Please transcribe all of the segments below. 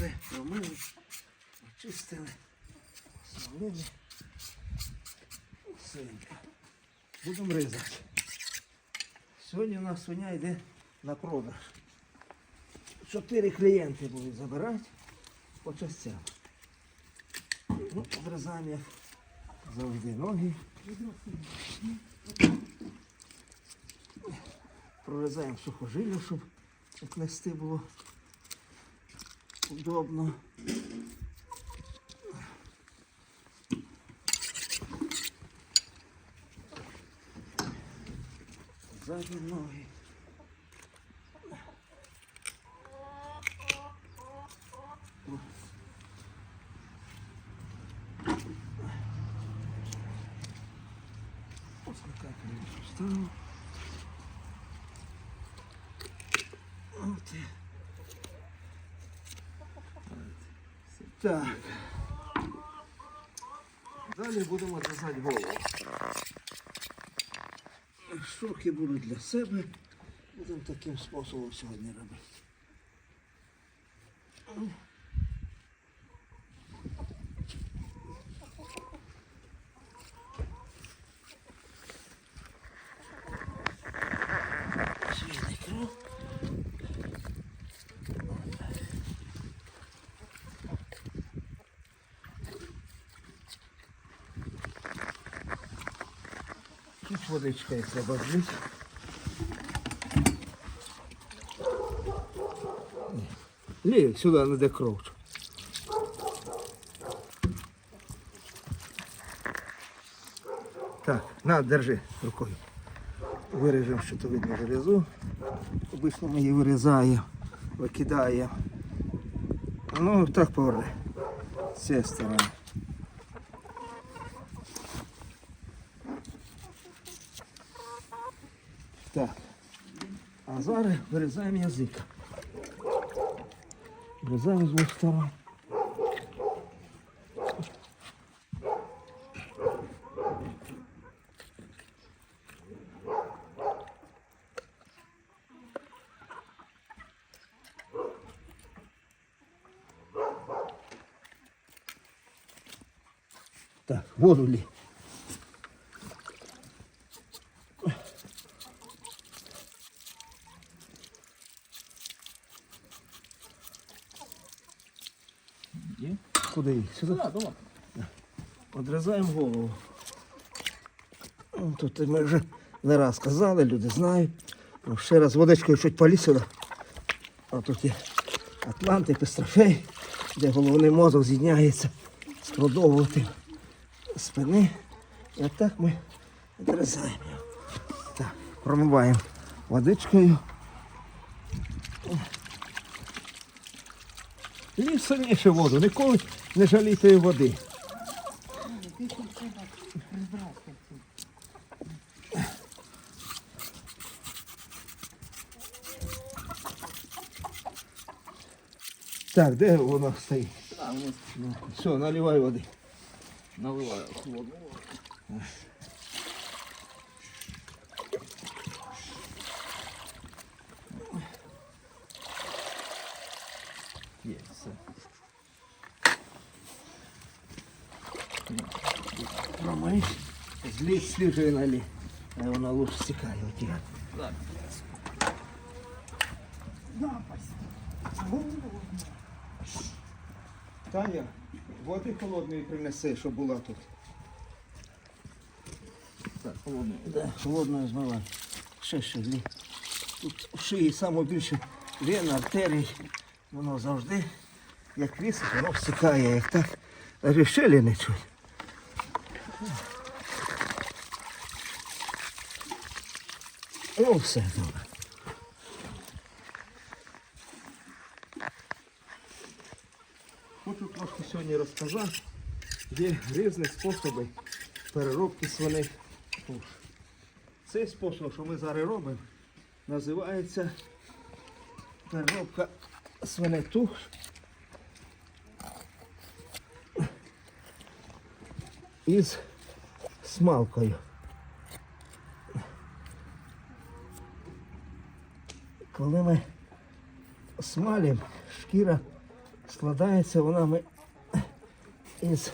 все промили, очистили, смолили. Синька. Будемо різати. Сьогодні у нас свиня йде на продаж. Чотири клієнти будуть забирати по частям. Ну, обрізаємо завжди ноги. Прорізаємо сухожилля, щоб як нести було удобно. Задні ноги. Ось така клінічка Так. Далі будемо зв'язати голову. Шурки будуть для себе. Будемо таким способом сьогодні робити. Свіжий кров. Чуть водичкою треба. Лі, сюди не де кров. Так, на, держи рукою. Виріжемо, що то видно вирізу. Обично ми її вирізаємо, викидаємо. Ну, так поверни. З цієї сторони. Так. А зараз вирізаємо язик. Вирізаємо з двох сторон. Так, воду лі. Куди їх? Сюди? Дома. Одрізаємо голову. Ну, Тут ми вже не раз казали, люди знають. Ну, ще раз водичкою чуть поліз сюди. А тут є Атланти, Пестрофей, де головний мозок з'єдняється з продовгуватим спини. І отак ми одрізаємо його. Так, промиваємо водичкою. Лів сильніше воду, ніколи не жалійте води. Так, де воно стоїть? Все, наливай води. наливаю холодну воду. Є, все. Промий. Злі свіжої налій. А вона лучше стікає. Я. Так. Таня, води холодної принеси, щоб була тут. Так, холодну. Да, холодною змивай. Ще ще злі. Тут в шиї саме більше вен, артерій. Воно завжди, як вісить, воно стікає, як так. Щелі не чуть. Ну, все добре. Хочу трошки сьогодні розказати. Є різні способи переробки свиних туш. Цей спосіб, що ми зараз робимо, називається переробка свиних туш. Із смалкою. Коли ми смалимо, шкіра складається вона із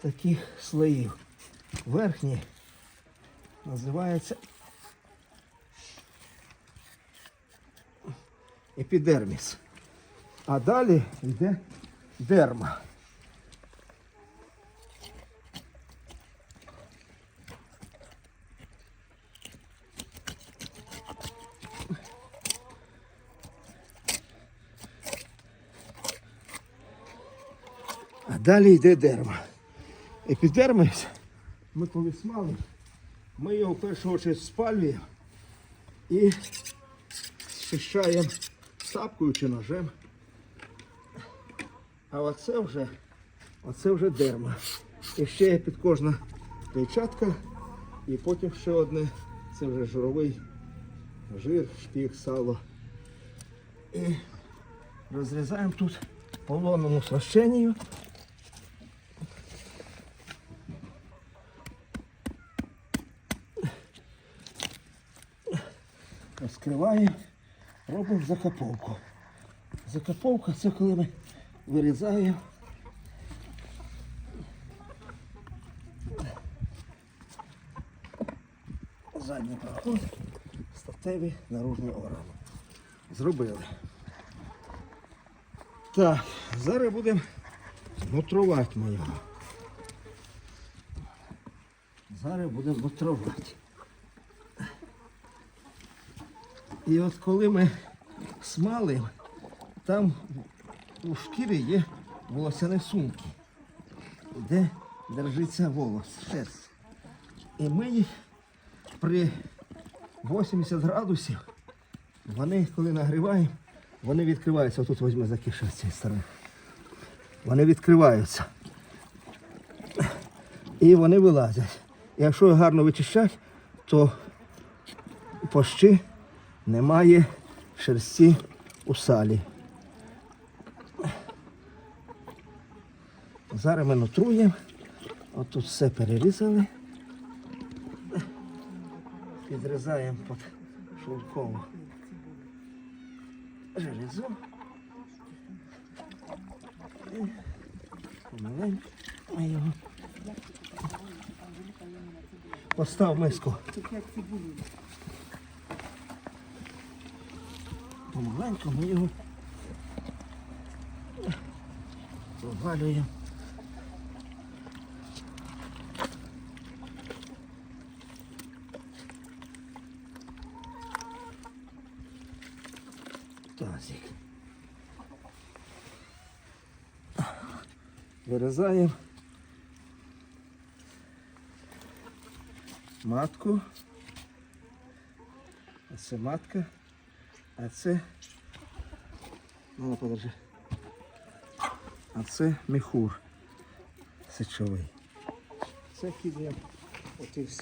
таких слоїв. Верхній називається епідерміс. А далі йде дерма. А далі йде дерма. Епідермис, ми коли смали, ми його в першу чергу спалюємо і зчищаємо сапкою чи ножем. А оце вже, оце вже дерма. І ще є під кожна клейчатка, і потім ще одне, це вже жировий жир, шпік, сало. І розрізаємо тут по лонному Розкриваємо, робимо закаповку. Закаповка це коли ми вирізаємо. Задній проход, статеві наружні органи. Зробили. Так, зараз будемо нутрувати ми. Зараз будемо нутрувати. І от коли ми смалимо, там у шкірі є волосяні сумки, де держиться волос, шерсть. І ми їх при 80 градусів, вони, коли нагріваємо, вони відкриваються. Отут візьме закиша з цієї сторони. Вони відкриваються. І вони вилазять. І якщо їх гарно вичищати, то пощі немає шерсті у салі. Зараз ми нутруємо. Отут все перерізали. Підрізаємо під шовкову железо. І помаленьку ми його. Постав миску. Помаленьку ми його провалюємо. Вирізаємо матку. А це матка. А це. Ну, подожди. А це міхур сечовий. Це кидаємо оті всі